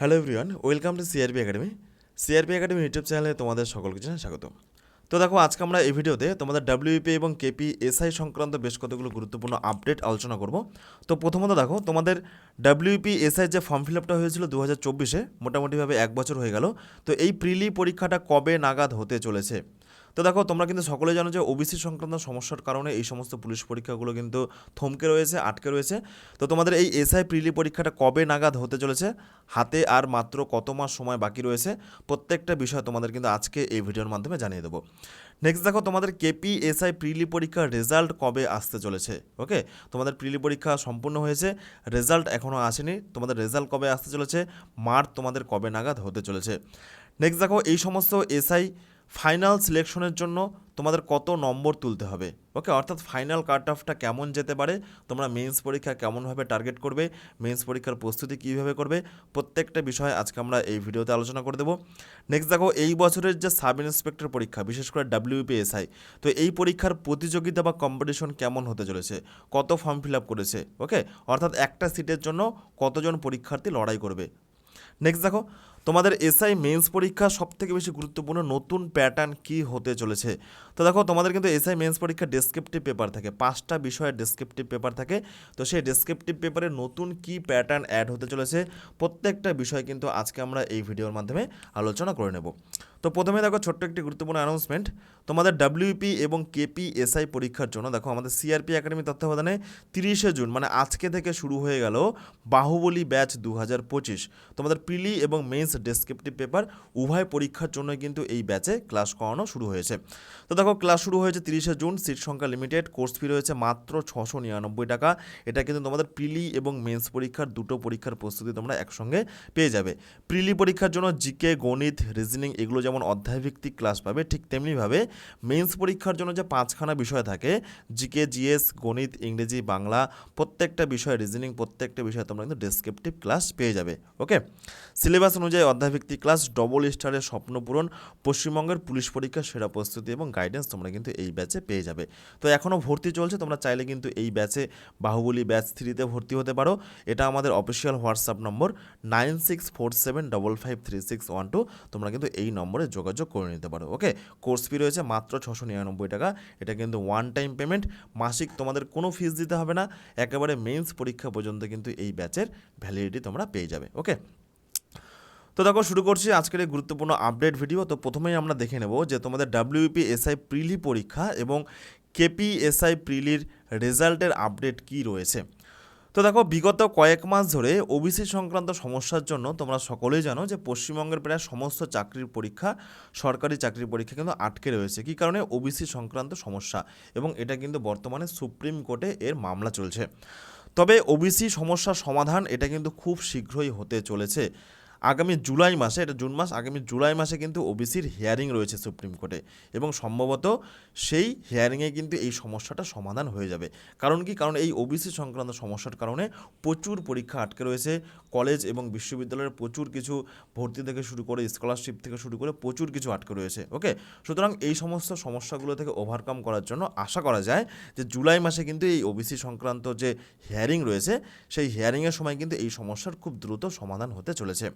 Hello everyone welcome to CRP Academy CRP Academy YouTube চ্যানেলে তোমাদের সকলকে জানাই স্বাগত তো দেখো, আজকে আমরা এই ভিডিওতে তোমাদের ডাব্লিউপি এবং কেপি এসআই সংক্রান্ত বেশ কতগুলো গুরুত্বপূর্ণ আপডেট আলোচনা করব। তো প্রথমত দেখো, তোমাদের ডাব্লিউপি এসআই যে ফর্ম ফিল আপটা হয়েছিল দু হাজার চব্বিশে, মোটামুটিভাবে এক বছর হয়ে গেল। তো এই প্রিলি পরীক্ষাটা কবে নাগাদ হতে চলেছে? তো দেখো, তোমরা কিন্তু সকলে জানো যে ওবিসি সংক্রান্ত সমস্যার কারণে এই সমস্ত পুলিশ পরীক্ষাগুলো কিন্তু থমকে রয়েছে, আটকে রয়েছে। তো তোমাদের এই এসআই প্রিলি পরীক্ষাটা কবে নাগাদ হতে চলেছে, হাতে আর মাত্র কত মাস সময় বাকি রয়েছে, প্রত্যেকটা বিষয় তোমাদের কিন্তু আজকে এই ভিডিওর মাধ্যমে জানিয়ে দেবো। নেক্সট দেখো, তোমাদের কেপি এসআই প্রিলি পরীক্ষার রেজাল্ট কবে আসতে চলেছে ওকে তোমাদের প্রিলি পরীক্ষা সম্পূর্ণ হয়েছে রেজাল্ট এখনও আসেনি, তোমাদের রেজাল্ট কবে আসতে চলেছে মার্চ তোমাদের কবে নাগাদ হতে চলেছে। নেক্সট দেখো, এই সমস্ত এসআই ফাইনাল সিলেকশনের জন্য তোমাদের কত নম্বর তুলতে হবে? ওকে অর্থাৎ ফাইনাল কাট অফটা কেমন যেতে পারে, তোমরা মেন্স পরীক্ষা কেমনভাবে টার্গেট করবে মেন্স পরীক্ষার প্রস্তুতি কীভাবে করবে, প্রত্যেকটা বিষয় আজকে আমরা এই ভিডিওতে আলোচনা করে দেবো। নেক্সট দেখো, এই বছরের যে সাব ইন্সপেক্টর পরীক্ষা, বিশেষ করে ডাব্লিউপিএসআই তো এই পরীক্ষার প্রতিযোগিতা বা কম্পিটিশন কেমন হতে চলেছে? কত ফর্ম ফিল আপ করেছে? ওকে অর্থাৎ একটা সিটের জন্য কতজন পরীক্ষার্থী লড়াই করবে? নেক্সট দেখো তোমাদের এসআই মেন্স পরীক্ষা সবথেকে বেশি গুরুত্বপূর্ণ, নতুন প্যাটার্ন কি হতে চলেছে? তো দেখো, তোমাদের কিন্তু এসআই মেন্স পরীক্ষা ডেসক্রিপটিভ পেপার থাকে, পাঁচটা বিষয়ের ডেসক্রিপটিভ পেপার থাকে। তো সেই ডেসক্রিপটিভ পেপারে নতুন কি প্যাটার্ন অ্যাড হতে চলেছে, প্রত্যেকটা বিষয় কিন্তু আজকে আমরা এই ভিডিওর মাধ্যমে আলোচনা করে নেব। তো প্রথমে দেখো, ছোট্ট একটি গুরুত্বপূর্ণ অ্যানাউন্সমেন্ট তোমাদের ডাব্লিউপি এবং কেপি এসআই পরীক্ষার জন্য, দেখো আমাদের সিআরপি একাডেমি তত্ত্বাবধানে তিরিশে জুন মানে আজকে থেকে শুরু হয়ে গেল বাহুবলী ব্যাচ দু হাজার পঁচিশ। তোমাদের প্রিলি এবং মেন্স ডেসক্রিপটিভ পেপার উভয় পরীক্ষার জন্য কিন্তু এই ব্যাচে ক্লাস করানো শুরু হয়েছে। তো দেখো ক্লাস শুরু হয়েছে তিরিশে জুন সিট সংখ্যা লিমিটেড কোর্স ফি রয়েছে মাত্র ছশো নিরানব্বই টাকা। এটা কিন্তু তোমাদের প্রিলি এবং মেন্স পরীক্ষার দুটো পরীক্ষার প্রস্তুতি তোমরা একসঙ্গে পেয়ে যাবে। প্রিলি পরীক্ষার জন্য জিকে গণিত রিজনিং এগুলো যেমন অধ্যায়ভিত্তিক ক্লাস পাবে, ঠিক তেমনিভাবে মেন্স পরীক্ষার জন্য যে পাঁচখানা বিষয় থাকে জিকে জিএস গণিত, ইংরেজি, বাংলা, প্রত্যেকটা বিষয় রিজনিং প্রত্যেকটা বিষয়ে তোমরা কিন্তু ডেসক্রিপটিভ ক্লাস পেয়ে যাবে ওকে সিলেবাস অনুযায়ী অধ্যায়ভিত্তিক ক্লাস ডবল স্টারের স্বপ্ন পূরণ, পশ্চিমবঙ্গের পুলিশ পরীক্ষার সেরা প্রস্তুতি এবং গাইডেন্স তোমরা কিন্তু এই ব্যাচে পেয়ে যাবে। তো এখনও ভর্তি চলছে, তোমরা চাইলে কিন্তু এই ব্যাচে বাহুবলী ব্যাচ থ্রিতে ভর্তি হতে পারো। এটা আমাদের official WhatsApp number nine six four seven double five three six one two তোমরা কিন্তু এই নম্বরে যোগাযোগ করে নিতে পারো ওকে কোর্স ফি রয়েছে মাত্র ছশো নিরানব্বই টাকা, এটা কিন্তু ওয়ান টাইম পেমেন্ট মাসিক তোমাদের কোনো ফিস দিতে হবে না, একেবারে মেন্স পরীক্ষা পর্যন্ত কিন্তু এই ব্যাচের ভ্যালিডিটি তোমরা পেয়ে যাবে ওকে তো দেখো, শুরু করছি আজকের এই গুরুত্বপূর্ণ আপডেট ভিডিও তো প্রথমেই আমরা দেখে নেব যে তোমাদের ডাব্লিউপি এসআই প্রিলি পরীক্ষা এবং কেপি এসআই প্রিলির রেজাল্টের আপডেট কি রয়েছে। তো দেখো, বিগত কয়েক মাস ধরে ওবিসি সংক্রান্ত সমস্যার জন্য তোমরা সকলেই জানো যে পশ্চিমবঙ্গের প্রায় সমস্ত চাকরির পরীক্ষা, সরকারি চাকরির পরীক্ষা কিন্তু আটকে রয়েছে। কী কারণে? ওবিসি সংক্রান্ত সমস্যা এবং এটা কিন্তু বর্তমানে সুপ্রিম কোর্টে এর মামলা চলছে। তবে ওবিসি সমস্যার সমাধান এটা কিন্তু খুব শীঘ্রই হতে চলেছে। আগামী জুলাই মাসে, এটা জুন মাস, আগামী জুলাই মাসে কিন্তু ওবিসির হিয়ারিং রয়েছে সুপ্রিম কোর্টে। এবং সম্ভবত সেই হিয়ারিংয়ে কিন্তু এই সমস্যাটা সমাধান হয়ে যাবে। কারণ কি? কারণ এই ওবিসি সংক্রান্ত সমস্যার কারণে প্রচুর পরীক্ষা আটকে রয়েছে। কলেজ এবং বিশ্ববিদ্যালয়ের প্রচুর কিছু ভর্তি থেকে শুরু করে স্কলারশিপ থেকে শুরু করে প্রচুর কিছু আটকে রয়েছে। ওকে? সুতরাং এই সমস্ত সমস্যাগুলো থেকে ওভারকাম করার জন্য আশা করা যায় যে জুলাই মাসে কিন্তু এই ওবিসি সংক্রান্ত যে হিয়ারিং রয়েছে, সেই হিয়ারিংয়ের সময় কিন্তু এই সমস্যার খুব দ্রুত সমাধান হতে চলেছে।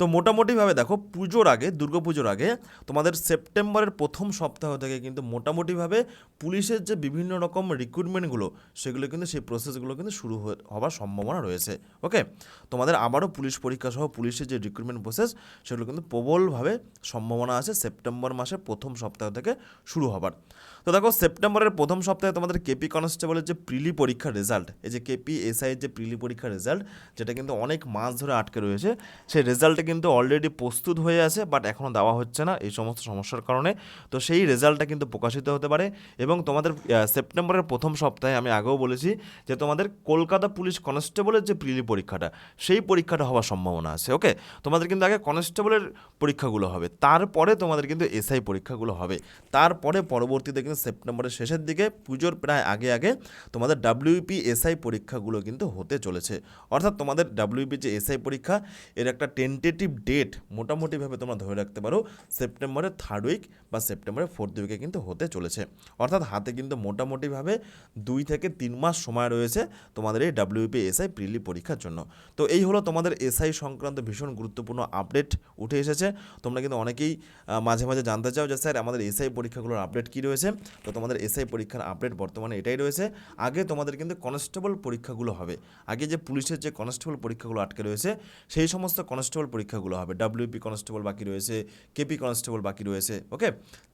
তো মোটামুটিভাবে দেখো, পুজোর আগে দুর্গাপুজোর আগে তোমাদের সেপ্টেম্বরের প্রথম সপ্তাহ থেকে কিন্তু মোটামুটিভাবে পুলিশের যে বিভিন্ন রকম রিক্রুটমেন্টগুলো সেগুলো কিন্তু সেই প্রসেসগুলো কিন্তু শুরু হওয়ার সম্ভাবনা রয়েছে ওকে তোমাদের আবারও পুলিশ পরীক্ষা সহ পুলিশের যে রিক্রুটমেন্ট প্রসেস সেগুলো কিন্তু প্রবলভাবে সম্ভাবনা আছে সেপ্টেম্বর মাসের প্রথম সপ্তাহ থেকে শুরু হবার। তো দেখো, সেপ্টেম্বরের প্রথম সপ্তাহে তোমাদের কেপি কনস্টেবলের যে প্রিলি পরীক্ষার রেজাল্ট এই যে কেপি এসআইয়ের যে প্রিলি পরীক্ষার রেজাল্ট যেটা কিন্তু অনেক মাস ধরে আটকে রয়েছে, সেই রেজাল্টে কিন্তু অলরেডি প্রস্তুত হয়ে আছে বাট এখনও দেওয়া হচ্ছে না এই সমস্ত সমস্যার কারণে। তো সেই রেজাল্টটা কিন্তু প্রকাশিত হতে পারে এবং তোমাদের সেপ্টেম্বরের প্রথম সপ্তাহে আমি আগেও বলেছি যে তোমাদের কলকাতা পুলিশ কনস্টেবলের যে প্রিলি পরীক্ষাটা, সেই পরীক্ষাটা হওয়ার সম্ভাবনা আছে ওকে তোমাদের কিন্তু আগে কনস্টেবলের পরীক্ষাগুলো হবে, তারপরে তোমাদের কিন্তু এসআই পরীক্ষাগুলো হবে। তারপরে পরবর্তীতে কিন্তু সেপ্টেম্বরের শেষের দিকে পুজোর প্রায় আগে আগে তোমাদের ডাব্লিউপি এসআই পরীক্ষাগুলো কিন্তু হতে চলেছে। অর্থাৎ তোমাদের ডাব্লিউপি যে এসআই পরীক্ষা, এর একটা টেন্টেটিভ টেন্টেটিভ ডেট মোটামুটিভাবে তোমরা ধরে রাখতে পারো, সেপ্টেম্বরের থার্ড উইক বা সেপ্টেম্বরের ফোর্থ উইকে কিন্তু হতে চলেছে। অর্থাৎ হাতে কিন্তু মোটামুটিভাবে দুই থেকে তিন মাস সময় রয়েছে তোমাদের এই ডাব্লিউপি এসআই প্রিলি পরীক্ষার জন্য। তো এই হলো তোমাদের এসআই সংক্রান্ত ভীষণ গুরুত্বপূর্ণ আপডেট উঠে এসেছে। তোমরা কিন্তু অনেকেই মাঝে মাঝে জানতে চাও যে, স্যার, আমাদের এসআই পরীক্ষাগুলোর আপডেট কী রয়েছে? তো তোমাদের এসআই পরীক্ষার আপডেট বর্তমানে এটাই রয়েছে। আগে তোমাদের কিন্তু কনস্টেবল পরীক্ষাগুলো হবে। আগে যে পুলিশের যে কনস্টেবল পরীক্ষাগুলো আটকে রয়েছে, সেই সমস্ত কনস্টেবল পরীক্ষাগুলো হবে। ডাব্লিউপি কনস্টেবল বাকি রয়েছে কেপি কনস্টেবল বাকি রয়েছে ওকে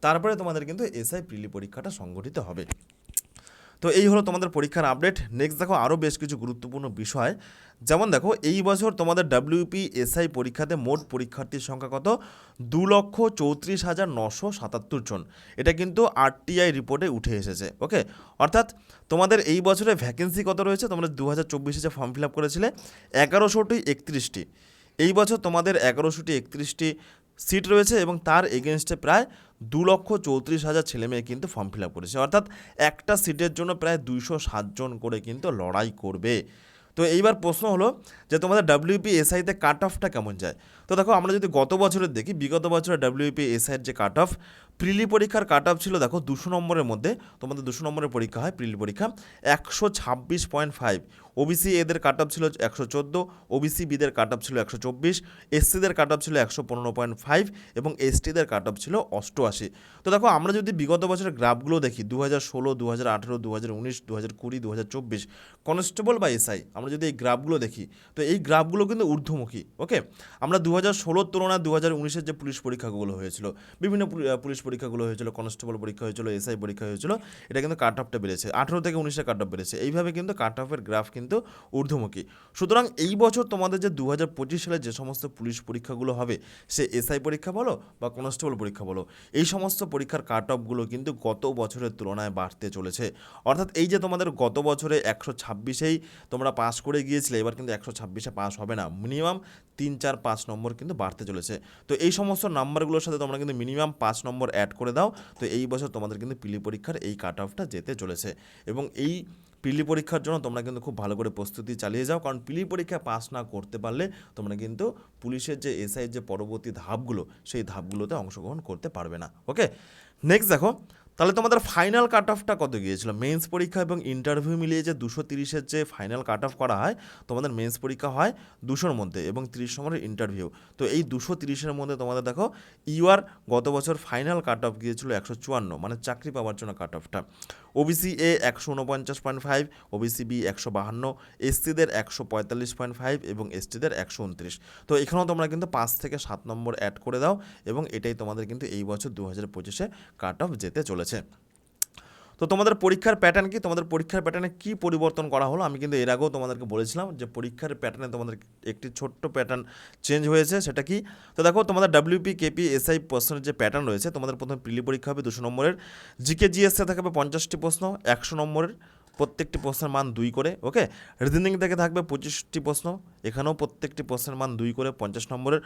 তারপরে তোমাদের কিন্তু এসআই প্রিলি পরীক্ষাটা সংগঠিত হবে। তো এই হলো তোমাদের পরীক্ষার আপডেট নেক্সট দেখো আরও বেশ কিছু গুরুত্বপূর্ণ বিষয়। যেমন দেখো, এই বছর তোমাদের ডাব্লিউপি এসআই পরীক্ষাতে মোট পরীক্ষার্থীর সংখ্যা কত? দু লক্ষ চৌত্রিশ হাজার নশো সাতাত্তর জন। এটা কিন্তু আরটিআই রিপোর্টে উঠে এসেছে ওকে অর্থাৎ তোমাদের এই বছরে ভ্যাকেন্সি কত রয়েছে? তোমরা দু হাজার চব্বিশে যে ফর্ম ফিল আপ করেছিলে, এগারোশোটি একত্রিশটি। এই বছর তোমাদের এগারোশোটি একত্রিশটি সিট রয়েছে এবং তার এগেনস্টে প্রায় দু লক্ষ চৌত্রিশ হাজার ছেলে মেয়ে কিন্তু ফর্ম ফিল আপ করেছে। অর্থাৎ একটা সিটের জন্য প্রায় দুইশো সাতজন করে কিন্তু লড়াই করবে। তো এইবার প্রশ্ন হলো যে তোমাদের ডাব্লিউপি এসআইতে কাট অফটা কেমন যায়? তো দেখো আমরা যদি গত বছরের দেখি, বিগত বছরের ডাব্লিউপি এসআইয়ের যে কাট অফ প্রিলি পরীক্ষার কাট অফ ছিল, দেখো, দুশো নম্বরের মধ্যে। তোমাদের দুশো নম্বরের পরীক্ষা হয় প্রিলি পরীক্ষা। একশো ছাব্বিশ পয়েন্ট ফাইভ ওবিসি এদের কাট অফ ছিল একশো চোদ্দ ওবিসি বিদের কাট অফ ছিল একশো চব্বিশ এসসিদের কাট অফ ছিল একশো পনেরো পয়েন্ট ফাইভ এবং এসটিদের কাট অফ ছিল অষ্টআশি। তো দেখো, আমরা যদি বিগত বছরের গ্রাফগুলো দেখি দু হাজার ষোলো দু হাজার আঠেরো দু হাজার উনিশ দু হাজার কুড়ি দু হাজার চব্বিশ কনস্টেবল বা এসআই আমরা যদি এই গ্রাফগুলো দেখি, তো এই গ্রাফগুলো কিন্তু ঊর্ধ্বমুখী ওকে আমরা দু হাজার ষোলোর তুলনায় দু হাজার উনিশের যে পুলিশ পরীক্ষাগুলো হয়েছিল, বিভিন্ন পুলি- পুলিশ পরীক্ষাগুলো হয়েছিল কনস্টেবল পরীক্ষা হয়েছিল এসআই পরীক্ষা হয়েছিল, এটা কিন্তু কাট অফটা বেড়েছে। আঠেরো থেকে উনিশে কাট অফ বেড়েছে। এইভাবে কিন্তু কাট অফের গ্রাফ কিন্তু ঊর্ধ্বমুখী। সুতরাং এই বছর তোমাদের যে দু হাজার পঁচিশ সালে যে সমস্ত পুলিশ পরীক্ষাগুলো হবে, সে এসআই পরীক্ষা বলো বা কনস্টেবল পরীক্ষা বলো, এই সমস্ত পরীক্ষার কাট অফগুলো কিন্তু গত বছরের তুলনায় বাড়তে চলেছে। অর্থাৎ এই যে তোমাদের গত বছরে একশো ছাব্বিশেই তোমরা পাস করে গিয়েছিলে, এবার কিন্তু একশো ছাব্বিশে পাস হবে না। মিনিমাম তিন চার পাঁচ নম্বর কিন্তু বাড়তে চলেছে। তো এই সমস্ত নাম্বারগুলোর সাথে তোমরা কিন্তু মিনিমাম পাঁচ নম্বর অ্যাড করে দাও। তো এই বছর তোমাদের কিন্তু পিলি পরীক্ষার এই কাট অফটা যেতে চলেছে। এবং এই পিলি পরীক্ষার জন্য তোমরা কিন্তু খুব ভালো করে প্রস্তুতি চালিয়ে যাও। কারণ পিলি পরীক্ষা পাস না করতে পারলে তোমরা কিন্তু পুলিশের যে এসআই যে পরবর্তী ধাপগুলো, সেই ধাপগুলোতে অংশগ্রহণ করতে পারবে না। ওকে নেক্সট দেখো তাহলে তোমাদের ফাইনাল কাট অফটা কত গিয়েছিল? মেন্স পরীক্ষা এবং ইন্টারভিউ মিলিয়ে যে দুশো তিরিশের যে ফাইনাল কাট অফ করা হয়, তোমাদের মেন্স পরীক্ষা হয় দুশোর মধ্যে এবং তিরিশ নম্বরের ইন্টারভিউ তো এই দুশো তিরিশের মধ্যে তোমাদের দেখো, ইউআর গত বছর ফাইনাল কাট অফ গিয়েছিল একশো চুয়ান্ন মানে চাকরি পাওয়ার জন্য কাট অফটা ওবিসি এ একশো উনপঞ্চাশ পয়েন্ট ফাইভ ওবিসি বি একশো বাহান্ন এসসিদের একশো পঁয়তাল্লিশ পয়েন্ট ফাইভ এবং এসটিদের একশো উনত্রিশ। তো এখানেও তোমরা কিন্তু পাঁচ থেকে সাত নম্বর অ্যাড করে দাও এবং এটাই তোমাদের কিন্তু এই বছর দু হাজার পঁচিশে কাট অফ যেতে চলেছে। তো তোমাদের পরীক্ষার প্যাটার্ন কি? তোমাদের পরীক্ষার প্যাটার্নে কি পরিবর্তন করা হলো? আমি কিন্তু এর আগেও তোমাদেরকে বলেছিলাম যে পরীক্ষার প্যাটার্নে তোমাদের একটি ছোট্ট প্যাটার্ন চেঞ্জ হয়েছে, সেটা কি? তো দেখো, তোমাদের ডাব্লিউপি কেপি এসআই প্রশ্নের যে প্যাটার্ন রয়েছে, তোমাদের প্রথমে প্রিলি পরীক্ষা হবে দুশো নম্বরের। জিকে জিএসএ থাকবে পঞ্চাশটি প্রশ্ন, একশো নম্বরের। প্রত্যেকটি প্রশ্নের মান দুই করে ওকে রিজনিং থেকে থাকবে পঁচিশটি প্রশ্ন, এখানেও প্রত্যেকটি প্রশ্নের মান দুই করে পঞ্চাশ নম্বরের।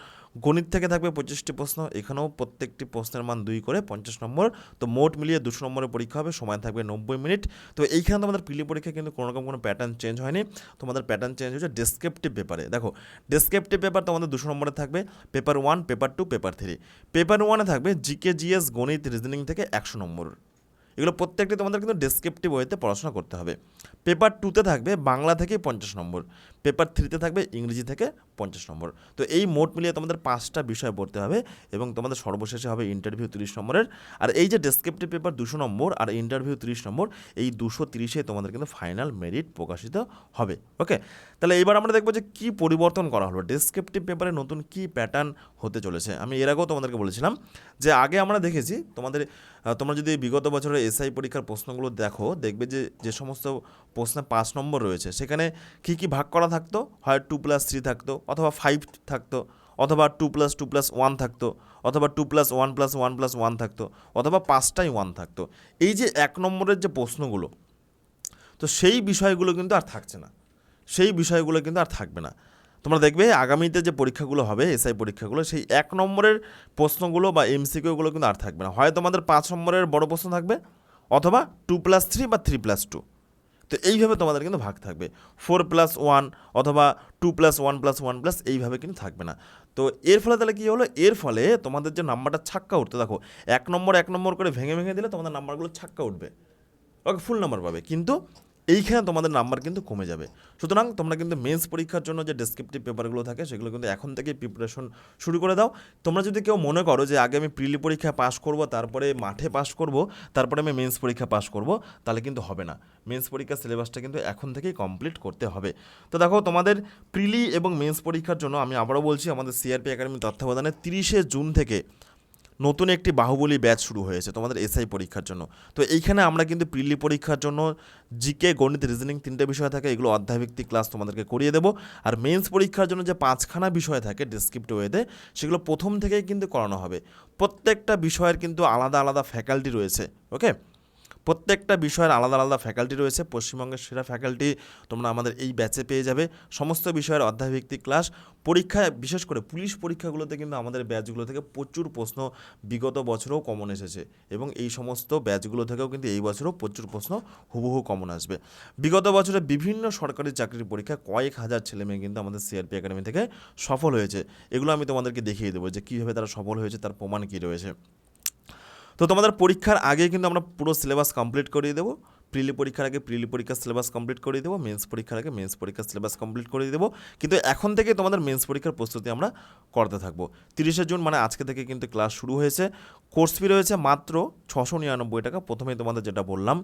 গণিত থেকে থাকবে পঁচিশটি প্রশ্ন, এখানেও প্রত্যেকটি প্রশ্নের মান দুই করে পঞ্চাশ নম্বর। তো মোট মিলিয়ে দুশো নম্বরের পরীক্ষা হবে, সময় থাকবে নব্বই মিনিট। তো এইখানে তোমাদের পিলি পরীক্ষা কিন্তু কোনো রকম কোনো প্যাটার্ন চেঞ্জ হয়নি। তোমাদের প্যাটার্ন চেঞ্জ হয়েছে ডেসক্রিপটিভ পেপারে দেখো ডেসক্রিপটিভ পেপার তোমাদের দুশো নম্বরে থাকবে paper one paper two paper three paper ওয়ানে থাকবে জিকে জিএস গণিত রিজনিং থেকে একশো নম্বর। এগুলো প্রত্যেকটি তোমাদের কিন্তু ডেসক্রিপটিভ ওয়েতে পড়াশোনা করতে হবে। পেপার টুতে থাকবে বাংলা থেকে পঞ্চাশ নম্বর পেপার থ্রিতে থাকবে ইংরেজি থেকে পঞ্চাশ নম্বর। তো এই মোট মিলিয়ে তোমাদের পাঁচটা বিষয় পড়তে হবে এবং তোমাদের সর্বশেষে হবে ইন্টারভিউ তিরিশ নম্বরের। আর এই যে ডেসক্রিপটিভ পেপার দুশো নম্বর আর ইন্টারভিউ তিরিশ নম্বর, এই দুশো তিরিশে তোমাদের কিন্তু ফাইনাল মেরিট প্রকাশিত হবে। ওকে তাহলে এবার আমরা দেখব যে কী পরিবর্তন করা হলো। ডেসক্রিপটিভ পেপারে নতুন কী প্যাটার্ন হতে চলেছে? আমি এর আগেও তোমাদেরকে বলেছিলাম যে আগে আমরা দেখেছি তোমাদের তোমরা যদি বিগত বছরের এসআই পরীক্ষার প্রশ্নগুলো দেখো, দেখবে যে যে সমস্ত প্রশ্নে পাঁচ নম্বর রয়েছে। সেখানে কী কী ভাগ করা থাকতো? হয় টু প্লাস থ্রি থাকতো অথবা ফাইভ থাকতো, অথবা two plus two plus one থাকতো, অথবা two plus one plus one plus one থাকতো, অথবা পাঁচটাই ওয়ান থাকতো। এই যে এক নম্বরের যে প্রশ্নগুলো, তো সেই বিষয়গুলো কিন্তু আর থাকছে না। সেই বিষয়গুলো কিন্তু আর থাকবে না। তোমরা দেখবে আগামীতে যে পরীক্ষাগুলো হবে, এসআই পরীক্ষাগুলো, সেই এক নম্বরের প্রশ্নগুলো বা এমসিকিউগুলো কিন্তু আর থাকবে না। হয় তোমাদের পাঁচ নম্বরের বড় প্রশ্ন থাকবে, অথবা টু প্লাস থ্রি বা থ্রি প্লাস টু তো এইভাবে তোমাদের কিন্তু ভাগ থাকবে। ফোর প্লাস ওয়ান অথবা two plus one plus one plus এইভাবে কিন্তু থাকবে না। তো এর ফলে তাহলে কী হলো? এর ফলে তোমাদের যে নাম্বারটা ছাক্কা উঠতে, দেখো, এক নম্বর এক নম্বর করে ভেঙে ভেঙে দিলে তোমাদের নাম্বারগুলো ছাক্কা উঠবে। ওকে ফুল নাম্বার পাবে। কিন্তু এইখানে তোমাদের নাম্বার কিন্তু কমে যাবে। সুতরাং তোমরা কিন্তু মেন্স পরীক্ষার জন্য যে ডেসক্রিপটিভ পেপারগুলো থাকে, সেগুলো কিন্তু এখন থেকেই প্রিপারেশন শুরু করে দাও। তোমরা যদি কেউ মনে করো যে, আগে আমি প্রিলি পরীক্ষা পাস করব, তারপরে মাঠে পাস করব, তারপরে আমি মেন্স পরীক্ষা পাস করব, তাহলে কিন্তু হবে না। মেন্স পরীক্ষার সিলেবাসটা কিন্তু এখন থেকেই কমপ্লিট করতে হবে। তো দেখো, তোমাদের প্রিলি এবং মেন্স পরীক্ষার জন্য আমি আবারও বলছি, আমাদের সিআরপি একাডেমি তত্ত্বাবধানে তিরিশে জুন থেকে নতুন একটি বাহুবলী ব্যাচ শুরু হয়েছে তোমাদের এসআই পরীক্ষার জন্য। তো এইখানে আমরা কিন্তু প্রিলি পরীক্ষার জন্য জিকে, গণিত রিজনিং তিনটে বিষয় থাকে, এগুলো অধ্যায়ভিত্তিক ক্লাস তোমাদেরকে করিয়ে দেবো। আর মেন্স পরীক্ষার জন্য যে পাঁচখানা বিষয় থাকে ডিসক্রিপ্ট ওয়েতে সেগুলো প্রথম থেকেই কিন্তু করানো হবে। প্রত্যেকটা বিষয়ের কিন্তু আলাদা আলাদা ফ্যাকাল্টি রয়েছে ওকে প্রত্যেকটা বিষয়ের আলাদা আলাদা ফ্যাকাল্টি রয়েছে। পশ্চিমবঙ্গের সেরা ফ্যাকাল্টি তোমরা আমাদের এই ব্যাচে পেয়ে যাবে। সমস্ত বিষয়ের অধ্যায়ভিত্তিক ক্লাস পরীক্ষায় বিশেষ করে পুলিশ পরীক্ষাগুলোতে কিন্তু আমাদের ব্যাচগুলো থেকে প্রচুর প্রশ্ন বিগত বছরেও কমন এসেছে এবং এই সমস্ত ব্যাচগুলো থেকেও কিন্তু এই বছরও প্রচুর প্রশ্ন হুবহু কমন আসবে। বিগত বছরে বিভিন্ন সরকারি চাকরির পরীক্ষা কয়েক হাজার ছেলে মেয়ে কিন্তু আমাদের সিআরপি একাডেমি থেকে সফল হয়েছে। এগুলো আমি তোমাদেরকে দেখিয়ে দেবো যে কীভাবে তারা সফল হয়েছে, তার প্রমাণ কী রয়েছে। তো তোমাদের পরীক্ষার আগে কিন্তু আমরা পুরো সিলেবাস কমপ্লিট করিয়ে দেবো। প্রিলি পরীক্ষার আগে প্রিলি পরীক্ষার সিলেবাস কমপ্লিট করিয়ে দেবো মেন্স পরীক্ষার আগে মেন্স পরীক্ষার সিলেবাস কমপ্লিট করিয়ে দেবো। কিন্তু এখন থেকে তোমাদের মেন্স পরীক্ষার প্রস্তুতি আমরা করতে থাকব। তিরিশে জুন মানে আজকে থেকে কিন্তু ক্লাস শুরু হয়েছে। কোর্স ফি রয়েছে মাত্র ছশো নিরানব্বই টাকা। প্রথমেই তোমাদের যেটা বললাম,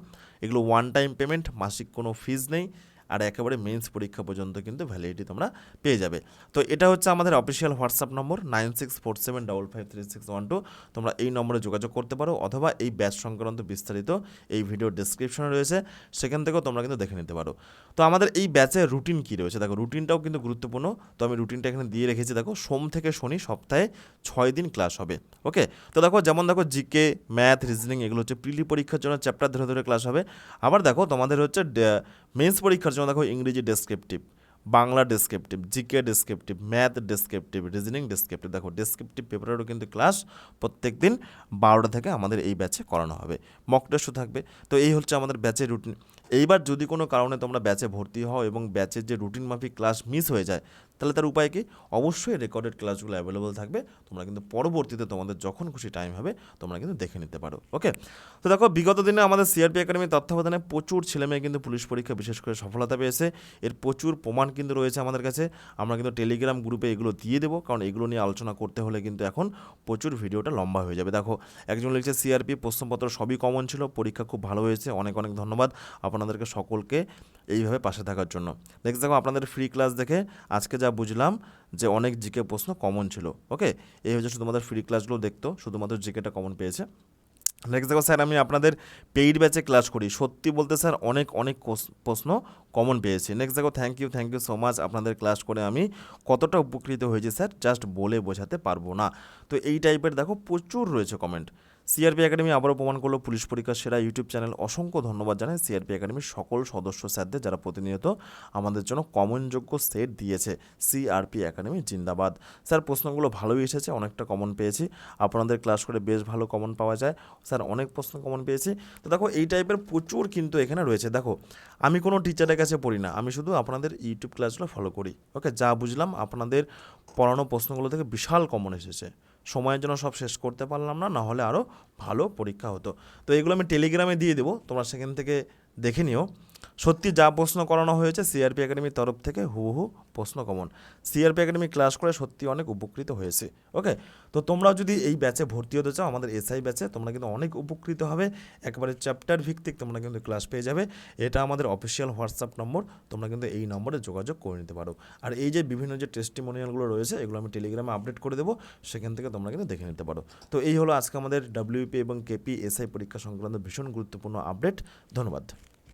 এগুলো ওয়ান টাইম পেমেন্ট মাসিক কোনো ফিজ নেই। আর একেবারে মেন্স পরীক্ষা পর্যন্ত কিন্তু ভ্যালিডিটি তোমরা পেয়ে যাবে। তো এটা হচ্ছে আমাদের official WhatsApp number nine six four seven double five three six one two তোমরা এই নম্বরে যোগাযোগ করতে পারো অথবা এই ব্যাচ সংক্রান্ত বিস্তারিত এই ভিডিও ডিসক্রিপশনে রয়েছে, সেখান থেকেও তোমরা কিন্তু দেখে নিতে পারো। তো আমাদের এই ব্যাচের রুটিন কী রয়েছে? দেখো রুটিনটাও কিন্তু গুরুত্বপূর্ণ। তো আমি রুটিনটা এখানে দিয়ে রেখেছি। দেখো, সোম থেকে শনি সপ্তাহে ছয় দিন ক্লাস হবে ওকে তো দেখো, যেমন দেখো জিকে ম্যাথ রিজনিং এগুলো হচ্ছে প্রিলি পরীক্ষার জন্য চ্যাপ্টার ধরে ধরে ক্লাস হবে। আবার দেখো, তোমাদের হচ্ছে মেন্স পরীক্ষার জন্য দেখো ইংরেজি descriptive Bangla descriptive GK descriptive math descriptive reasoning descriptive দেখো ডেসক্রিপটিভ পেপারেরও কিন্তু ক্লাস প্রত্যেক দিন বারোটা থেকে আমাদের এই ব্যাচে করানো হবে। মক টেস্টও থাকবে। তো এই হচ্ছে আমাদের ব্যাচের রুটিন এইবার যদি কোনো কারণে তোমরা ব্যাচে ভর্তি হও এবং ব্যাচের যে রুটিন মাফিক ক্লাস মিস হয়ে যায় তাহলে তার উপায় কি? অবশ্যই রেকর্ডেড ক্লাসগুলো অ্যাভেলেবল থাকবে। তোমরা কিন্তু পরবর্তীতে তোমাদের যখন খুশি টাইম হবে, তোমরা কিন্তু দেখে নিতে পারো। ওকে তো দেখো, বিগত দিনে আমাদের সিআরপি একাডেমির তত্ত্বাবধানে প্রচুর ছেলেমেয়ে কিন্তু পুলিশ পরীক্ষা বিশেষ করে সফলতা পেয়েছে। এর প্রচুর প্রমাণ কিন্তু রয়েছে আমাদের কাছে। আমরা কিন্তু টেলিগ্রাম গ্রুপে এগুলো দিয়ে দেবো, কারণ এগুলো নিয়ে আলোচনা করতে হলে কিন্তু এখন প্রচুর ভিডিওটা লম্বা হয়ে যাবে। দেখো, একজন লিখছে সিআরপি প্রশ্নপত্র সবই কমন ছিল, পরীক্ষা খুব ভালো হয়েছে, অনেক অনেক ধন্যবাদ আপনাদেরকে সকলকে এইভাবে পাশে থাকার জন্য। নেক্সট দেখো, আপনাদের ফ্রি ক্লাস দেখে আজকে যা বুঝলাম যে অনেক জিকে প্রশ্ন কমন ছিল ওকে এই হচ্ছে শুধুমাত্র ফ্রি ক্লাসগুলো দেখতো, শুধুমাত্র জিকেটা কমন পেয়েছে। নেক্সট দেখো স্যার, আমি আপনাদের পেইড ব্যাচে ক্লাস করি। সত্যি বলতে স্যার, অনেক অনেক প্রশ্ন কমন পেয়েছি। নেক্সট দেখো thank you thank you so much আপনাদের ক্লাস করে আমি কতটা উপকৃত হয়েছি স্যার জাস্ট বলে বোঝাতে পারব না। তো এই টাইপের দেখো প্রচুর রয়েছে কমেন্ট সিআরপি একাডেমি আবারও প্রমাণ করল পুলিশ পরীক্ষার সেরা ইউটিউব চ্যানেল। অসংখ্য ধন্যবাদ জানাই সিআরপি একাডেমির সকল সদস্য স্যারদের যারা প্রতিনিয়ত আমাদের জন্য কমনযোগ্য সেট দিয়েছে সিআরপি একাডেমি জিন্দাবাদ। স্যার, প্রশ্নগুলো ভালোই এসেছে, অনেকটা কমন পেয়েছি। আপনাদের ক্লাস করে বেশ ভালো কমন পাওয়া যায়। স্যার, অনেক প্রশ্ন কমন পেয়েছি। তো দেখো, এই টাইপের প্রচুর কিন্তু এখানে রয়েছে। দেখো, আমি কোনো টিচারের কাছে পড়ি না, আমি শুধু আপনাদের ইউটিউব ক্লাসগুলো ফলো করি। ওকে যা বুঝলাম, আপনাদের পড়ানো প্রশ্নগুলো থেকে বিশাল কমন এসেছে। সময়ের জন্য সব শেষ করতে পারলাম না, নাহলে আরও ভালো পরীক্ষা হতো। তো এগুলো আমি টেলিগ্রামে দিয়ে দেবো, তোমরা সেখান থেকে দেখে নিও। সত্যি যা প্রশ্ন করানো হয়েছে সিআরপি একাডেমির তরফ থেকে হুবহু প্রশ্ন কমন। সিআরপি একাডেমি ক্লাস করে সত্যি অনেক উপকৃত হয়েছে, ওকে? তো তোমরা যদি এই ব্যাচে ভর্তি হতে চাও, আমাদের এসআই ব্যাচে, তোমরা কিন্তু অনেক উপকৃত হবে। একবারে চ্যাপ্টার ভিত্তিক তোমরা কিন্তু ক্লাস পেয়ে যাবে। এটা আমাদের অফিসিয়াল হোয়াটসঅ্যাপ নম্বর, তোমরা কিন্তু এই নম্বরে যোগাযোগ করে নিতে পারো। আর এই যে বিভিন্ন যে টেস্টিমোনিয়ালগুলো রয়েছে, এগুলো আমি টেলিগ্রামে আপডেট করে দেবো, সেখান থেকে তোমরা কিন্তু দেখে নিতে পারো। তো এই হলো আজকে আমাদের ডাব্লিউপি এবং কেপি এসআই পরীক্ষা সংক্রান্ত ভীষণ গুরুত্বপূর্ণ আপডেট। ধন্যবাদ।